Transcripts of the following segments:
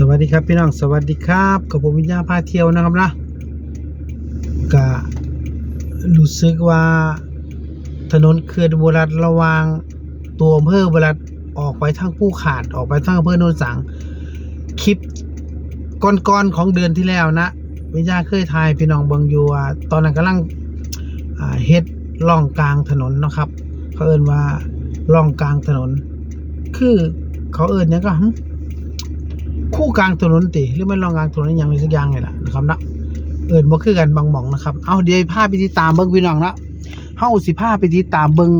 สวัสดีครับพี่น้องสวัสดีครับกับผมวิญญาพาเที่ยวนะครับนะก็รู้สึกว่าถนนเขื่อนโบราณระวางตัวอำเภอโบราณออกไปทางผู้ขาดออกไปทางอำเภอโนนสังคลิปก่อนๆของเดือนที่แล้วนะวิญญาเคยถ่ายพี่น้องเบิงอยู่ว่าตอนนั้นกำลังเฮ็ดล่องกลางถนนนะครับเขาเอิ้นว่าล่องกลางถนน คือเขาเอิ้นหยังก็หึ คู่กลางถนนติหรือไม่ลองกลางถนนอย่างนี้สักอย่างนี่แหละนะครับนะเอินบ่คือกันบางหม่องนะครับ เอาเดี๋ยวพาไปติดตามเบิ่งพี่น้องนะเฮาสิพาไปติดตามเบิ่ง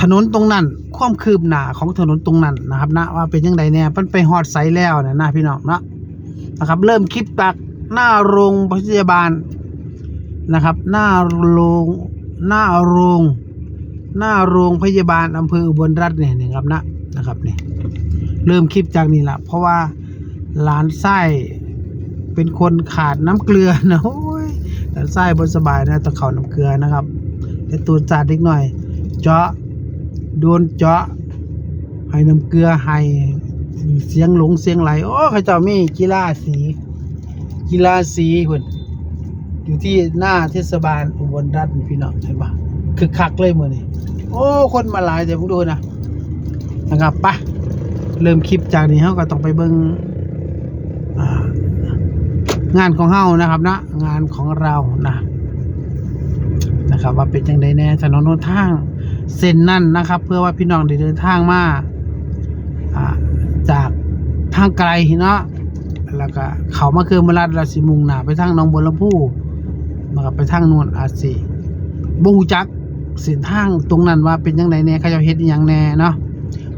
ถนนตรงนั้น ความคืบหน้าของถนนตรงนั้นนะครับนะว่าเป็นยังไงแน่มันไปฮอดไสแล้วนะนะพี่น้องนะนะครับ เริ่มคลิปจากหน้าโรงพยาบาลนะครับ หน้าโรงหน้าโรง หน้าโรงพยาบาลอำเภออุบลรัตน์เนี่ยนะครับนะนะครับเนี่ย เริ่มคลิปจากนี่แหละเพราะว่าหลานไส้เป็นคนขาดน้ำเกลือนะโอ้ยหลานไส้บนสบายนะต้อเขาน้ำเกลือนะครับแต่ตัวจาดเล็กหน่อย เจาะโดนเจาะให้น้ำเกลือให้เสียงหลงเสียงไหลโอ้เขาเจ้ามีกีฬาสีกีฬาสีเพิ่นอยู่ที่หน้าเทศบาลอุบลรัตน์พี่น้องเห็นปะคือคักเลยมือนี้โอ้ คนมาหลายเดี๋ยวผมดูนะนะครับไป เริ่มคลิปจากนี้เขาก็ต้องไปเบิ่งอ่างานของเฮานะครับนะงานของเรานะนะครับ ว่าเป็นจังไดแน่ถนนหนทางเส้นนั่นนะครับ เพื่อว่าพี่น้องได้เดินทางมาจากทางไกลเนาะแล้วก็เขามาคือมราชราศีมุงหนาไปทางหนองบัวลำพูมากับไปทางนวนอาจสิบูจักเส้นทางตรงนั้นว่าเป็นจังไดแน่เขาเจะเฮ็ดอหยังแน่เนาะ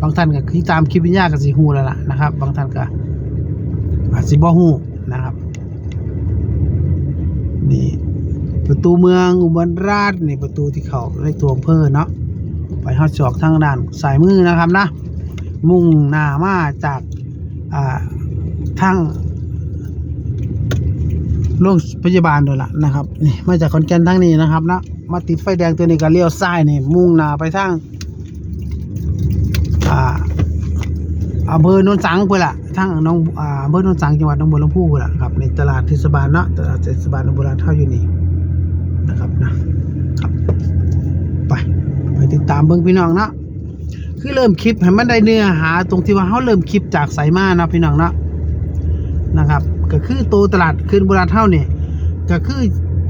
บางท่านก็คือตามคลิปวิญญาก็สิฮู้แล้วล่ะนะครับ บางท่านก็อาจสิบ่ฮู้นะครับนี่ประตูเมืองอุบลราชนี่ประตูที่เขาในตัวอำเภอเนาะไปฮอดจอกทางด้านสายมือนะครับนะ มุ่งหน้ามาจากอ่าทางโรงพยาบาลด้วยล่ะนะครับนี่มาจากขอนแกนทางนี้นะครับนะมาติดไฟแดงตัวนี้ก็เลี้ยวซ้ายนี่มุ่งหน้าไปทาง อ่า อำเภอโนนสังเพื่อละทั้งน้องอำเภอโนนสังจังหวัดหนองบัวลำพูเพื่อละครับในตลาดเทศบาลเนาะตลาดเทศบาลหนองบัวลำเท่าอยู่นี่นะครับนะครับไปไปติดตามเบิ้งพี่น้องเนาะคือเริ่มคลิปให้มันได้เนื้อหา ตรงที่ว่าเขาเริ่มคลิปจากสายมานะพี่น้องเนาะนะครับ ก็คือตัวตลาดคืนโบราณเท่านี่ก็คือ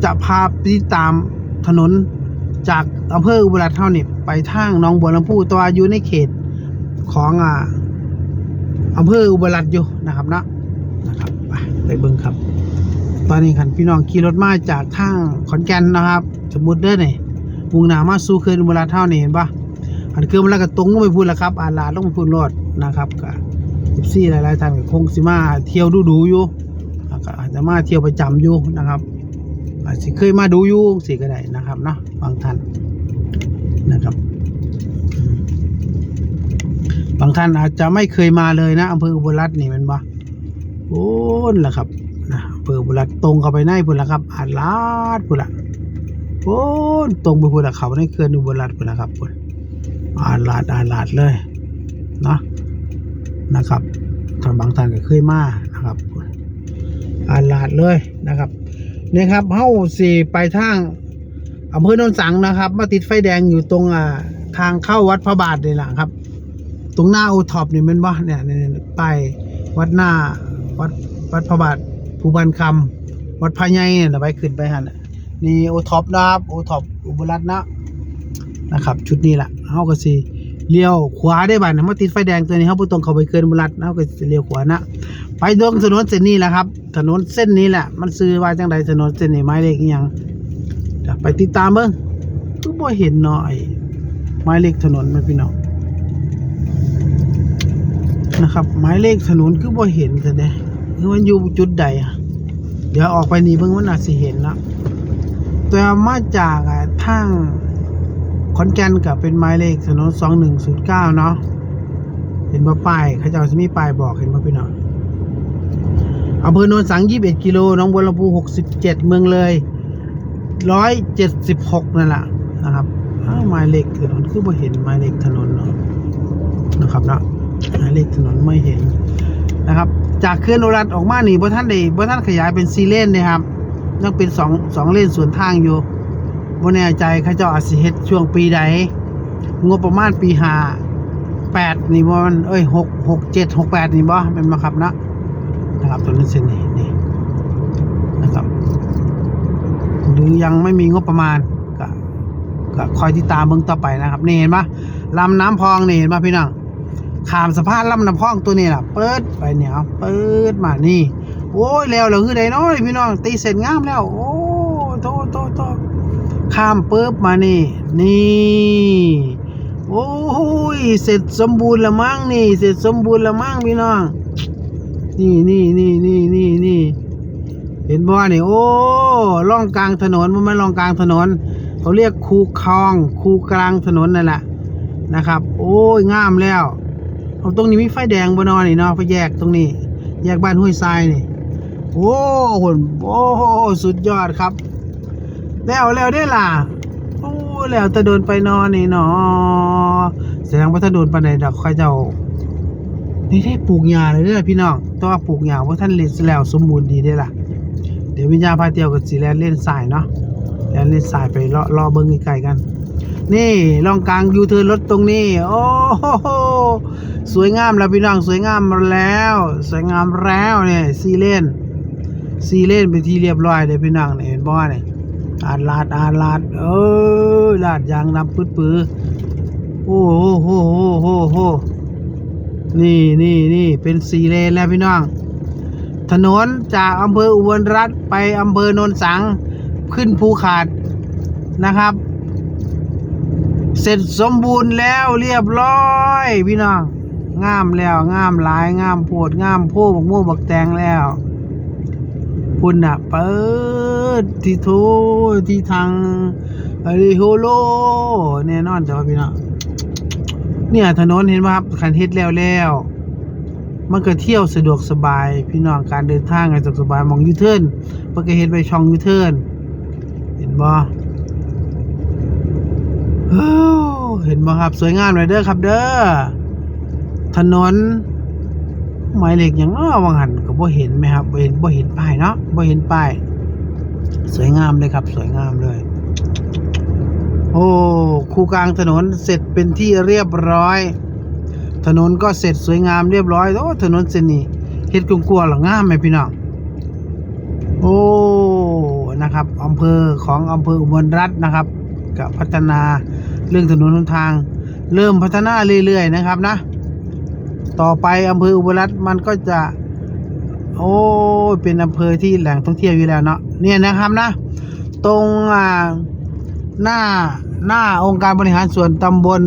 จะพาไปติดตามถนนจากอำเภออุบลราชเท่านี่ไปทางหนองบัวลำพูตัวอยู่ในเขตของอ่า อำเภออุบลรัตน์อยู่นะครับเนาะนะครับไปไปเบิ่งครับ ตอนนี้คันพี่น้องขี่รถมาจากทางขอนแก่นนะครับ สมมุติเด้อนี่มุ่งหน้ามาสู่เขื่อนอุบลรัตน์เท่านี่เห็นปะอันเขื่อนอุบลรัตน์ก็ตรงลงไปพูดแล้วครับอาลาดลงไปพูดรถนะครับก็สิบสี่หลายๆท่านก็คงสิมาเที่ยวดูดูอยู่ก็อาจจะมาเที่ยวประจำอยู่นะครับอาจสิเคยมาดูอยู่สิก็ได้นะครับเนาะบางท่านนะครับ บางท่านอาจจะไม่เคยมาเลยนะอำเภออุบลรัตน์นี่มันบ่โอ้นล่ะครับนะอำเภออุบลรัตน์ตรงเข้าไปในพุ่นละครับอาลาดพุ่นละโอ้นตรงไปพุ่นละเขาในเขื่อนอุบลรัตน์พุ่นละครับพุ่นอาลาดอาลาดเลยนะนะครับถ้าบางท่านก็เคยมานะครับพุ่นอาลาดเลยนะครับนี่ครับเฮาสิไปทางอำเภอโนนสังนะครับ มาติดไฟแดงอยู่ตรงอ่าทางเข้าวัดพระบาทนี่แหละครับ ตรงหน้าโอท็อปนี่มันบ่เนี่ยเนี่ยเนี่ยป้ายวัดหน้าวัดวัดพระบาทภูบันคำวัดพระใหญ่เนี่ยไปขึ้นไปหันน่ะนี่โอท็อปนะครับโอท็อปอุบลรัตน์นะนะครับ ชุดนี้แหละเฮาก็สิเลี้ยวขวาได้บ่าดนะมาติดไฟแดงตัวนี้เฮาบ่ต้องเข้าไปเกินอุบลรัตน์เฮาก็เลี้ยวขวานะไปตรงถนนเส้นนี้แหละครับ ถนนเส้นนี้แหละ มันซื้อว่าจังไดถนนเส้นนี้หมายเลขอีหยังไปติดตามเบิ่งก็บ่เห็นเนาะไอ้หมายเลขถนนแม่พี่น้อง นะครับ หมายเลขถนนคือบ่เห็นกันเด้คือมันอยู่จุดใดอะเดี๋ยวออกไปนี่เบิ่งมันอาจสิเห็นนะแต่มาจากอะทางขอนแก่นกับเป็นหมายเลขถนน2109เก้าเนาะเห็นบ่ป้ายเขาเจ้าสมีป้ายบอกเห็นบ่พี่น้องอำเภอโนนสัง21กิโลหนองบัวลำพู67เจ็ดเมืองเลย176นั่นแหละนะครับหมายเลขถนนคือบ่เห็นหมายเลขถนนเนาะนะครับเนาะ หมายเลขถนนไม่เห็นนะครับ จากเขื่อนอุรัดออกมาหนีบท่านได้บ่ท่านขยายเป็น4เลนนะครับยังเป็นสองสองเลนสวนทางอยู่บ่แน่ใจเขาเจ้าอาสิเฮ็ดช่วงปีใดงบประมาณปีห้าแปดนี่บ่มันเอ้ยหกหกเจ็ดหกแปดนี่บ่เป็นมาครับนะนะครับตัวนี้เส้นนี้นี่นะครับหรือยังไม่มีงบประมาณก็ก็คอยติดตามเบิ่งต่อไปนะครับนี่เห็นปะลำน้ำพองนี่เห็นปะพี่น้อง ขามสะพานลำน้ำพองตัวนี้ล่ะ เปิดไปเนี่ยเอาเปิดมานี่ โอ้ยแล้วเหรอคือใดนาะนี่พี่น้องตีเสร็จงามแล้ว โอ้โตโตโตข้ามปุ๊บมานี่ นี่ โอ้ยเสร็จสมบูรณ์ละมั้งนี่ เสร็จสมบูรณ์ละมั้งพี่น้อง นี่นี่นี่นี่นี่นี่เห็นบ่นี่โอ้ล่องกลางถนนมันไม่ล่องกลางถนน เขาเรียกคูคลองคูกลางถนนนั่นแหละนะครับ โอ้ยงามแล้ว เอาตรงนี้มีไฟแดงบนนอนนี่เนาะไฟแยกตรงนี้ แยกบ้านห้วยทรายนี่ โอ้โหโอ้โหสุดยอดครับ แล้วแล้วได้ล่ะโอ้แล้วตะโดนไปนอนนี่เนาะแสดงว่าถ้าโดนปานใดดอกค่อยเจ้านี่ได้ปลูกหญ้าเลยเด้อพี่น้องแต่ว่าปลูกหญ้าว่าท่านเล่นแล้วสมบูรณ์ดีได้ล่ะ เดี๋ยววิญญาณพาเที่ยวกับสีแลนเล่นสายเนาะแลนเล่นสายไปรอรอเบิ้งไกลๆกัน นี่ล่องกลางยูเทิร์นรถตรงนี้ โอ้โหสวยงามแล้วพี่น้องสวยงามแล้ว สวยงามแล้วเนี่ยซีเลนซีเลนเป็นที่เรียบร้อยเลยพี่น้องเนี่ยเห็นบ่เนี่ยอาดลาดอาดลาดเออลาดยางนำปื้ดปื้โอ้โหโหโหโหโหนี่นี่นี่เป็นซีเลนแล้วพี่น้อง ถนนจากอำเภออุบลรัฐไปอำเภอโนนสังขึ้นภูขาดนะครับ เสร็จสมบูรณ์แล้วเรียบร้อย พี่น้องงามแล้วงามหลายงามโพดงามโพบักม่บักแตงแล้วคุณน่ะเปิดที่โทที่ทางอะไรโฮโลแน่นอนจ้ะพี่น้องเนี่ยถนนเห็นไหมครับคันเฮ็ดแล้วแล้วมันก็เที่ยวสะดวกสบาย พี่น้องการเดินทางก็สะดวกสบายมองยูเทิร์นเพิ่นก็เฮ็ดไว้ช่องยูเทิร์นเห็นบ่ เห็นบ่ครับสวยงามเลยเด้อครับ เด้อถนนหมายเลขหยังอ้อวังหันก็บ่เห็นไหมครับบ่เห็นบ่เห็นป้ายเนาะบ่เห็นป้าย สวยงามเลยครับ สวยงามเลย โอ้คูกลางถนนเสร็จเป็นที่เรียบร้อย ถนนก็เสร็จสวยงามเรียบร้อยโอ้ถนนเส้นนี้เฮ็ดกลัวๆหรองามไหมพี่น้องโอ้นะครับอำเภอของอำเภออุบลรัฐนะครับกับพัฒนา เรื่องถนนหนทาง เริ่มพัฒนาเรื่อยๆนะครับนะ ต่อไปอำเภออุบลรัฐมันก็จะ โอ้เป็นอำเภอที่แหล่งท่องเที่ยวอยู่แล้วเนาะเนี่ยนะครับนะ ตรงอ่าหน้าหน้าองค์การบริหารส่วนตำบล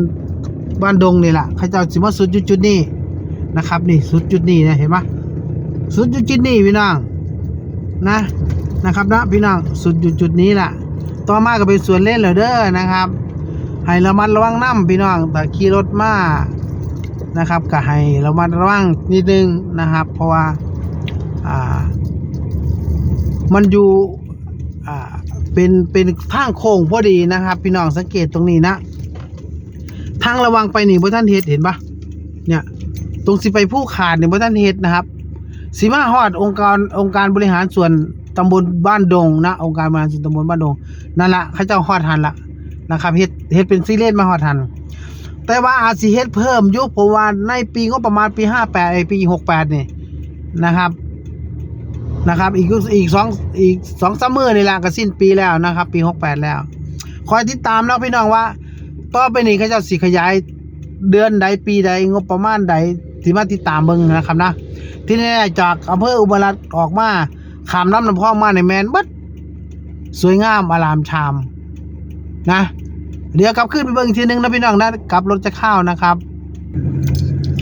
บ้านดงนี่แหละเขาเจ้าสิมาสุดจุดจุดนี้นะครับ นี่สุดจุดนี้นะเห็นไหมสุดจุดจุดนี้พี่น้องนะนะครับนะพี่น้องสุดจุดจุดนี้แหละต่อมาก็เป็นส่วนเล่นเหรอเด้อนะครับ ให้ระมัดระวังน้ำพี่น้องแต่ขี่รถมานะครับก็ให้ระมัดระวังนิดนึงนะครับ เพราะว่าอ่ามันอยู่อ่าเป็นเป็นทางโค้งพอดีนะครับ พี่น้องสังเกตตรงนี้นะทางระวังไปนี่บ่ท่านเฮ็ดเห็นปะเนี่ยตรงสิไปผู้ขาดเนี่ยบ่ท่านเฮ็ดนะครับสีมาฮอดองค์การองค์การบริหารส่วนตำบลบ้านดงนะองค์การบริหารส่วนตำบลบ้านดงนั่นละเขาเจ้าฮอดหันละ นะครับเฮ็ดเฮ็ดเป็นซีเลนมาฮอดหัน แต่ว่าอาจสิเฮ็ดเพิ่มยู่เพราะว่าในปีงบประมาณปี58ไอปี68นี่นะครับนะครับ อีกอีกสองอีกสองสามมื้อนี่ละก็สิ้นปีแล้วนะครับ ปี68แล้ว คอยติดตามแล้วพี่น้องว่าต่อไปนี้เขาจะสิขยายเดือนใดปีใดงบประมาณใดที่มาติดตามเบิ่งนะครับนะที่นี่จากอำเภออุบลรัตน์ออกมาขามน้ำน้ำพองมาในแมนบัดสวยงามอลามชาม นะ เดี๋ยวกลับขึ้นไปเบิ่งอีกทีหนึงนะพี่น้องนะกลับรถจะเข้านะครับ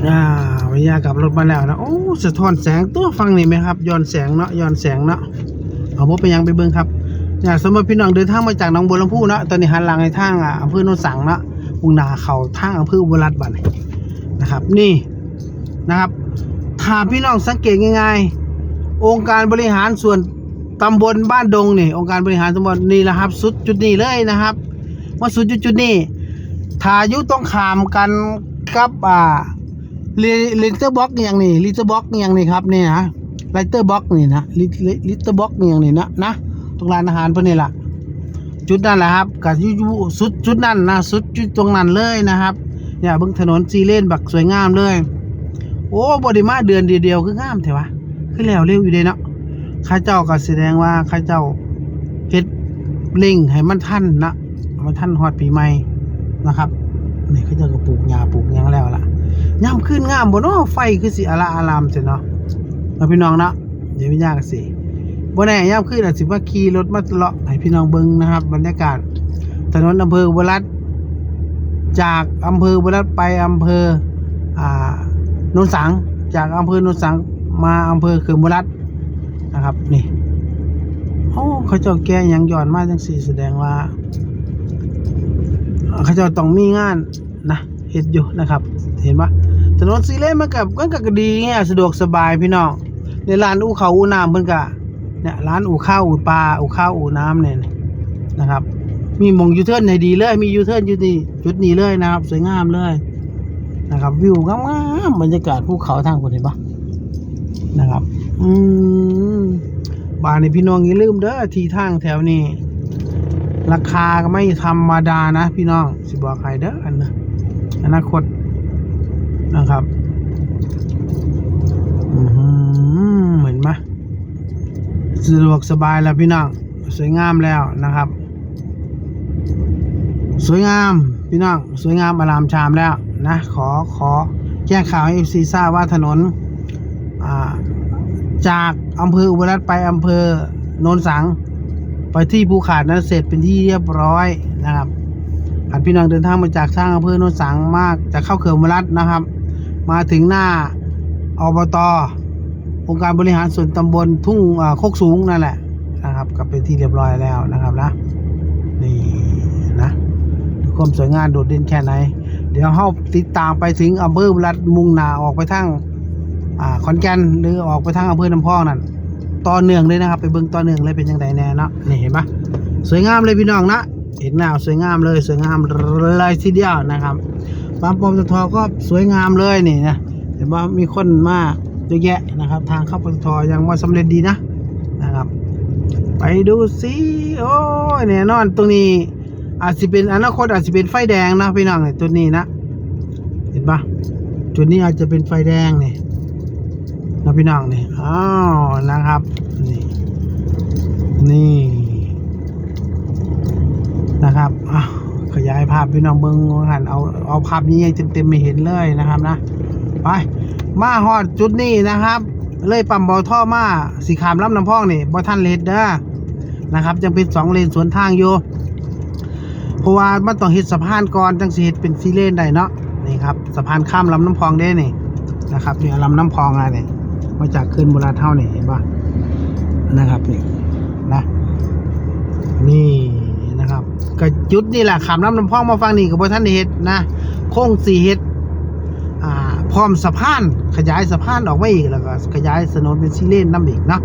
อ่าวิญญากลับรถมาแล้วนะโอ้สะท้อนแสงตัวฟังนี่ไหมครับย้อนแสงเนาะย้อนแสงเนาะเอาบ่ไปยังไปเบิ่งครับอยากสมมติพี่น้องเดินทางมาจากหนองบัวลำพูเนาะตอนนี้หันหลังในทางอะอำเภอโนนสังเนาะมุ่งหน้าเขาทางอำเภออุบลรัตน์บันนะครับ นี่นะครับถ้าพี่น้องสังเกตง่ายๆ องค์การบริหารส่วนตำบลบ้านดงนี่องค์การบริหารตำบลนี่แหละครับ สุดจุดนี้เลยนะครับ ว่าสุดจุดจุดนี้ถ้าอยู่ต้องขามกันกับอ่าลิตเตอร์บ็อกอย่างนี้ลิตเตอร์บ็อกอย่างนี้ครับเนี่ยนะลิตเตอร์บ็อกนี่นะลิลิตเตอร์บ็อกอย่างนี้นะนะตรงร้านอาหารเพิ่นนี่ล่ะจุดนั่นแหละครับกับยุยุสุดจุดนั่นนะสุดจุดตรงนั้นเลยนะครับเนี่ยเบิ่งถนนซีเลนบักสวยงามเลย โอ้บไดิมาเดือนเดียวคืองามแท้วะคือแล้วเร็วอยู่เด้เนาะข้าเจ้าก็แสดงว่าข้าเจ้าเฮ็ดเร่งให้มันทันนะ มันทันฮอดปีใหม่นะครับนี่เขาจ้าก็ปลูกหญ้าปลูกยังแล้วล่ะยามขึ้นงามบ่เนาะไฟคือสิอลาอารามจังเนาะเอาพี่น้องเนาะเดี๋ยวพี่ยากสิบ่แน่ยามคืนอาจสิว่าขี่รถมาเลาะให้พี่น้องเบิ่งนะครับบรรยากาศถนนอำเภออุบรัตจากอำเภออุบรัตไปอำเภออ่านนสังจากอำเภอโนนสังมาอำเภอเขื่อนอุบรัตนะครับนี่โอ้เขาเจ้าแก่ยังหย้อนมากจังสี่แสดงว่า เขาเจ้าต้องมีงานนะเฮ็ดอยู่นะครับ เห็นปะถนนสีเลนมันกับมันก็ดีเงี้ยสะดวกสบายพี่น้องในร้านอู่เขาอู่น้ำเพิ่นก็เนี่ยร้านอู่ข้าวอู่ปลาอู่ข้าวอู่น้ำเนี่ยนะครับ มีมองยูเทิร์นให้ดีเลย มียูเทิร์นอยู่นี่จุดนี้เลยนะครับ สวยงามเลยนะครับวิวงามๆบรรยากาศภูเขาทางคนเห็นปะนะครับ อืมบ้านในพี่น้องอย่าลืมเด้อที่ทางแถวนี้ ราคาก็ไม่ธรรมดานะพี่น้อง สิบอกใครเด้ออันนะอนาคตนะครับเหมือนไหมสะดวกสบายแล้วพี่น้อง สวยงามแล้วนะครับ สวยงามพี่น้อง สวยงามอารามชามแล้วนะขอขอแจ้งข่าวให้เอฟซีทราบว่าถนนจากอำเภออุบลรัตน์ไปอำเภอโนนสัง ไปที่ภูขาดนั้นเสร็จเป็นที่เรียบร้อยนะครับหากพี่น้องเดินทางมาจากทางอำเภอโนนสังมากจะเข้าเขื่อนมรัดนะครับ มาถึงหน้าอบตองค์การบริหารส่วนตำบลทุ่งโคกสูงนั่นแหละนะครับก็เป็นที่เรียบร้อยแล้วนะครับนะนี่นะความสวยงามโดดเด่นแค่ไหน เดี๋ยวเราติดตามไปถึงอำเภอรัดมุงนาออกไปทางอ่าขอนแก่นหรือออกไปทางอำเภอน้ำพองนั่น ต่อเนื่องเลยนะครับ ไปเบิ่งต่อเนื่องเลยเป็นยังไงแน่เนาะนี่เห็นปะสวยงามเลยพี่น้องนะเห็นหน้าสวยงามเลยสวยงามเลยทีเดียวนะครับปั๊มปอมตทก็สวยงามเลยนี่นะเห็นว่ามีคนมาเยอะแยะนะครับ ทางเข้าปตทยังว่าสำเร็จดีนะนะครับ ไปดูสิโอ้ยแน่นอนตรงนี้อาจจะเป็นอนาคตอาจจะเป็นไฟแดงนะพี่น้องเนี่ยตัวนี้นะ เห็นปะจุดนี้อาจจะเป็นไฟแดงเนี่ย นะพี่น้องนี่อ้าวนะครับ นี่ นี่นะครับอ้าวขยายภาพพี่น้องเบิ้งหันเอาเอาภาพนี้ให้เต็มๆไม่เห็นเลยนะครับนะไปมาฮอดจุดนี้นะครับ เลยปั๊มบอท่อมาสีขามล้ำน้ำพองนี่บอท่านเลดเด้อนะครับยังเป็นสองเลนสวนทางอยู่เพราะว่ามันต้องเฮ็ดสะพานก่อนจังสิเฮ็ดเป็นซีเลนได้เนาะนี่ครับสะพานข้ามลำน้ำพองได้นี่นะครับเนี่ยลำน้ำพองอะไรนี่ มาจากขึ้นโบราณเท่านี่เห็นปะนะครับนี่นะนี่นะครับก็จุดนี่แหละขามลำน้ำพองมาฟังนี่กับบท่านเฮ็ดนะโค้งสี่เฮ็ดอ่าพร้อมสะพานขยายสะพานออกมาอีกแล้วก็ขยายถนนเป็นซีเลนน้ำอีกเนาะ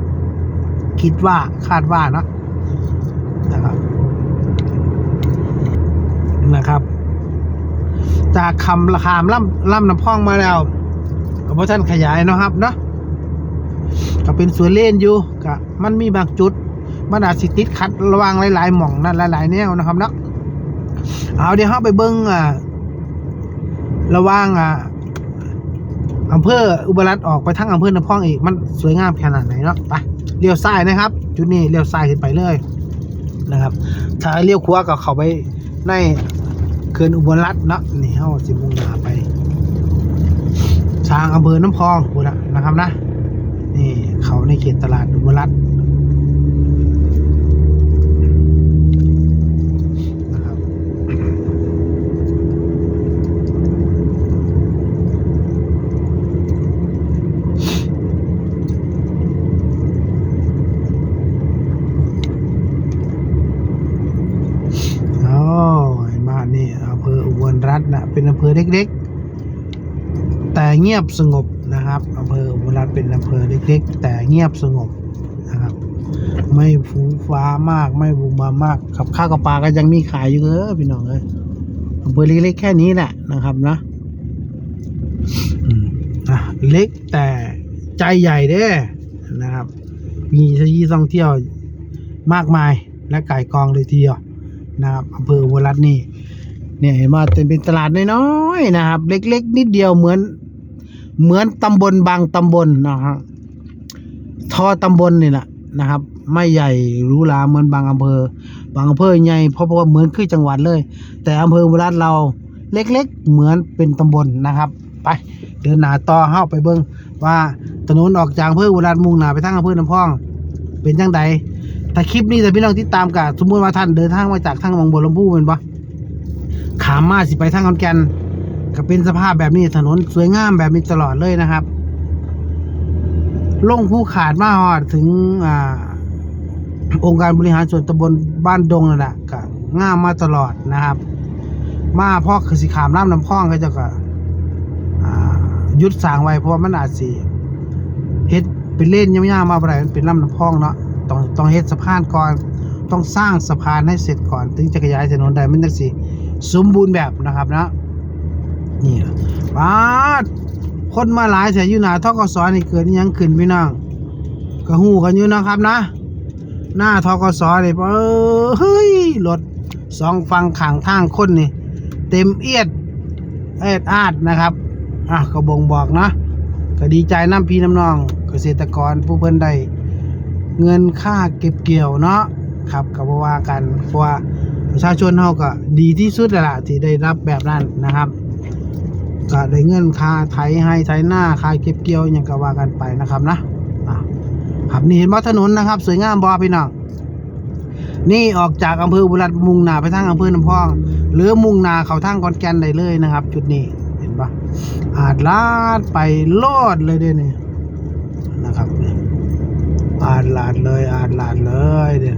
คิดว่าคาดว่าเนาะนะครับนะครับ จากคำคามล่ำล่ำน้ำพองมาแล้วกับพท่านขยายนะครับเนาะ ก็เป็นสวนเล่นอยู่ก็มันมีบางจุดมันอาจสิติดขัดระวางหลายๆหม่องนั่นหลายๆแนวนะครับเนาะเอาเดี๋ยวเราไปเบิ้งอ่าระว่างอ่าอำเภออุบลรัตออกไปทั้งอำเภอน้ำพองอีกมันสวยงามขนาดไหนเนาะไปเลี้ยวซ้ายนะครับ จุดนี้เลี้ยวซ้ายขึ้นไปเลยนะครับ ถ้าเลี้ยวขวาก็เข้าไปในเขื่อนอุบลรัตน์เนาะนี่เฮาสิมุ่งหน้าไปทางอำเภอน้ำพองพูดนะนะครับนะ นี่เขาในเขตตลาดอุบลรัตน์นะครับโอ้ยมานี่อำเภออุบลรัตน์นะเป็นอำเภอเล็กๆ แต่เงียบสงบ นะครับอำเภออุบลรัตเป็นอำเภอเล็กๆ แต่เงียบสงบนะครับ ไม่ฟูฟ้ามากไม่บุมบามากกับข้าวกับปลาก็ยังมีขายอยู่เออพี่น้องเอ้ยอำเภอเล็กๆแค่นี้แหละนะครับนะอะเล็กแต่ใจใหญ่เด้นะครับ มีที่ท่องเที่ยวมากมายและไก่กองเลยทีเดียวนะครับอำเภออุบรัตน์นี่เนี่ยเห็นว่าเป็นตลาดน้อยๆนะครับ เล็ก ๆ นิดเดียวเหมือน เหมือนตำบลบางตำบลนะครับทอตำบลนี่แหละนะครับ ไม่ใหญ่หรูหราเหมือนบางอำเภอ บางอำเภอใหญ่เพราะว่าเหมือนคือจังหวัดเลย แต่อำเภออุบลรัตเราเล็ก ๆ เหมือนเป็นตำบลนะครับ ไปเดินหน้าต่อเข้าไปเบิ่งว่าถนนออกจากอำเภออุบลรัตมุ่งหน้าไปทางอำเภอน้ำพอง เป็นจังใดถ้าคลิปนี้แต่พี่น้องที่ตามกับสมมติว่าท่านเดินทางมาจากทางบางบัวลำพูเป็นปะขามมาสิไปทางขอนแก่น ก็เป็นสภาพแบบนี้ถนนสวยงามแบบนี้ตลอดเลยนะครับ ลงผู้ขาดมาฮอดถึงอ่าองค์การบริหารส่วนตำบลบ้านดงนั่นแหละก็ง่ามมาตลอดนะครับ มาพ่อคือสิขามน้ำน้ำพองเขาจะก็ยุดสางไว้เพราะว่ามันอาจสิเฮ็ดเป็นเล่นยาวๆมาบ่ได้มันเป็นลำน้ำพองเนาะต้องต้องเฮ็ดสะพานก่อนต้องสร้างสะพานให้เสร็จก่อน ถึงจะขยายถนนได้มันจังสิสมบูรณ์แบบนะครับนะ นี่ล่ะป้าดคนมาหลายแสนอยู่หนาทกศนี่เกิดยังขึ้นพี่น้องก็ฮู้กันอยู่นะครับนะ หน้าทกศนี่เออเฮ้ยรถสองฝั่งข้างทางคนนี่ เต็มเอียดเอ็ดอาดนะครับอะก็บ่งบอกนะก็ดีใจน้ำพี่น้ำน้อง เกษตรกรผู้เพิ่นได้เงินค่าเก็บเกี่ยวเนาะครับก็บ่ว่ากันเพราะว่าประชาชนเฮาก็ดีที่สุดแล้วล่ะที่ได้รับแบบนั้นนะครับ ก็ได้เงินค่าไถให้ไถหน้าค่าเก็บเกี่ยวหยังก็ว่ากันไปนะครับนะครับนี่เห็นว่าถนนนะครับ สวยงามบอพี่น้องนี่ออกจากอำเภอบุรัตมุ่งหนาไปทางอำเภอน้ำพอง หรือมุ่งนาเขาทางกอนแกนได้เลยนะครับ จุดนี้เห็นปะอาจลาดไปโลดเลยเด้เนี่ยนะครับนี่อาจลาดเลยอาจลาดเลยเด้อ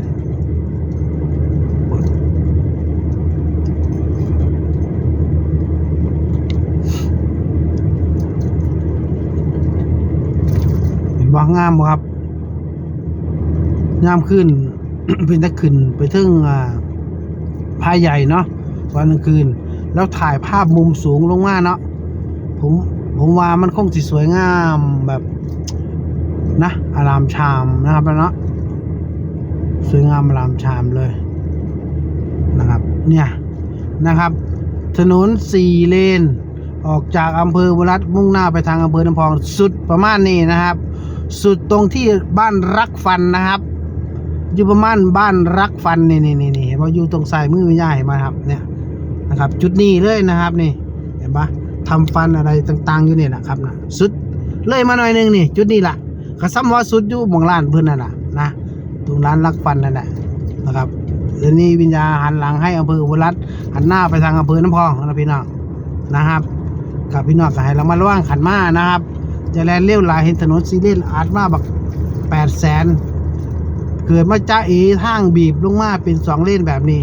เห็น ว่างามครับงามขึ้น เป็นตะขึ้นไปถึงอ่าพายใหญ่เนาะตอนกลางคืน แล้วถ่ายภาพมุมสูงลงมาเนาะผมผมว่ามันคงสิสวยงามแบบนะอารามชามนะครับเนาะสวยงามอารามชามเลยนะครับ เนี่ยนะครับ ถนนสี่เลน ออกจากอำเภอบุรัตมุ่งหน้าไปทางอำเภอน้ำพองสุดประมาณนี้นะครับ สุดตรงที่บ้านรักฟันนะครับ อยู่ประมาณบ้านรักฟันนี่นี่นี่นี่เห็นว่าอยู่ตรงสายมือไม่ใหญ่มาครับ เนี่ยนะครับ จุดนี้เลยนะครับนี่เห็นปะทำฟันอะไรต่างๆอยู่นี่นะครับนะสุดเลยมาหน่อยหนึงนี่ จุดนี้ล่ะก็ซ้ำว่าสุดอยู่หมองร้านเพื่อนนั่นแหละนะตรงร้านรักฟันนั่นแหละนะครับเดี๋ยวนี้วิญญาหันหลังให้อำเภออุบลรัตน์หันหน้าไปทางอำเภอน้ำพองนะพี่น้องนะครับกับพี่น้องก็ให้เรามาระว่างขันมานะครับ จะแลนเลี้ยวลายเห็นถนนซีเรียสอาจมาบักแปดแสนเกิดมาจ้าเอทางบีบลงมาเป็นสองเลนแบบนี้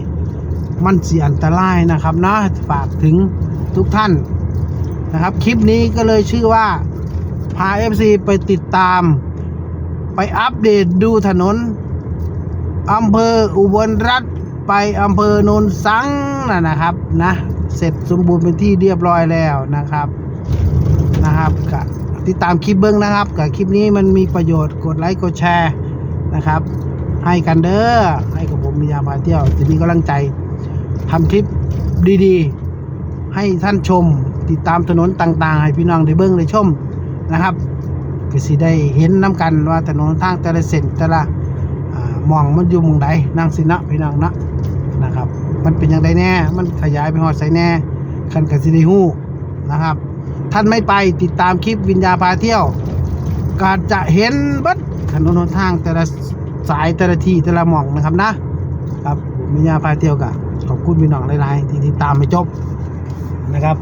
มันเสี่ยอันตรายนะครับนะฝากถึงทุกท่านนะครับ คลิปนี้ก็เลยชื่อว่า พา FC ไปติดตาม ไปอัปเดตดูถนนอำเภออุบลรัฐไปอำเภอโนนสังนะนะครับนะ เสร็จสมบูรณ์เป็นที่เรียบร้อยแล้วนะครับนะครับก็ ติดตามคลิปเบิ้องนะครับ กับคลิปนี้มันมีประโยชน์กดไลค์กดแชร์นะครับ ให้กันเด้อให้กับผมมียาพาเที่ยวจะมีกำลังใจทำคลิปดีๆ ให้ท่านชม ติดตามถนนต่างๆ ให้พี่น้องได้เบิ้องได้ชมนะครับก็สิได้เห็นน้กันว่าถนนทางแต่ละเส้นแต่ละมองมันอยู่มองใดนั่งสินะพี่น้องนะนะครับ มันเป็นอย่างไรแน่ มันขยายไปหอดใส่แน่คันกสิได้ฮู้นะครับ ท่านไม่ไปติดตามคลิปวิญญาพาเที่ยวก็จะเห็นบัดถนนหนทางแต่ละสายแต่ละที่แต่ละหม่องนะครับนะครับผมมีญาพาเที่ยวกะขอบคุณพี่น้องหลายๆที่ติดตามไปจบนะครับ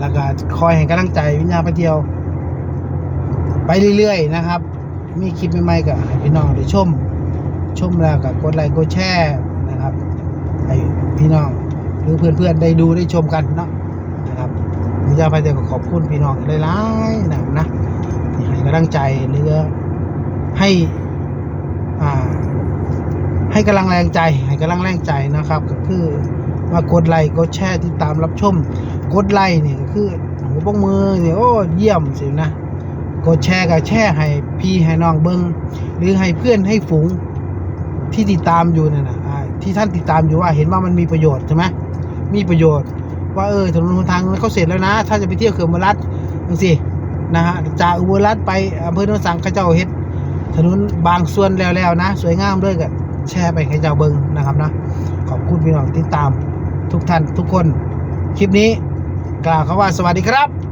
แล้วก็คอยให้กำลังใจวิญญาพาเที่ยว ไปเรื่อยๆนะครับ มีคลิปใหม่ๆก็ให้พี่น้องได้ชมชมแล้วก็กดไลค์กดแชร์นะครับให้พี่น้องหรือเพื่อนๆได้ดูได้ชมกันเนาะ วิญญาพาเที่ก็ขอบคุณพี่น้องหลายๆนะนะให้กำลังใจหรือให้อ่าให้กำลังแรงใจ ให้กำลังแรงใจนะครับ ก็คือมากดไลค์กดแชร์ติดตามรับชม กดไลค์เนี่ก็คือก็ปรบมือสิโอ้เยี่ยมสินะกดแชร์กับแชร์ให้พี่ให้น้องเบิงหรือให้เพื่อนให้ฝูงที่ติดตามอยู่นั่นน่ะที่ท่านติดตามอยู่ว่าเห็นว่ามันมีประโยชน์ใช่ไหมมีประโยชน์ ว่าเออถนนหนทางเขาเสร็จแล้วนะ ถ้าจะไปเที่ยวเขื่อนอุบลรัฐจังสินะฮะจากอุบลรัฐไปอำเภอโนนสังขาเจ้าเฮ็ดถนนบางส่วนแล้วๆนะ สวยงามด้วยก็แชร์ไปให้เจ้าเบิงนะครับนะขอบคุณพี่น้องที่ตามทุกท่านทุกคน คลิปนี้กล่าวคำว่าสวัสดีครับ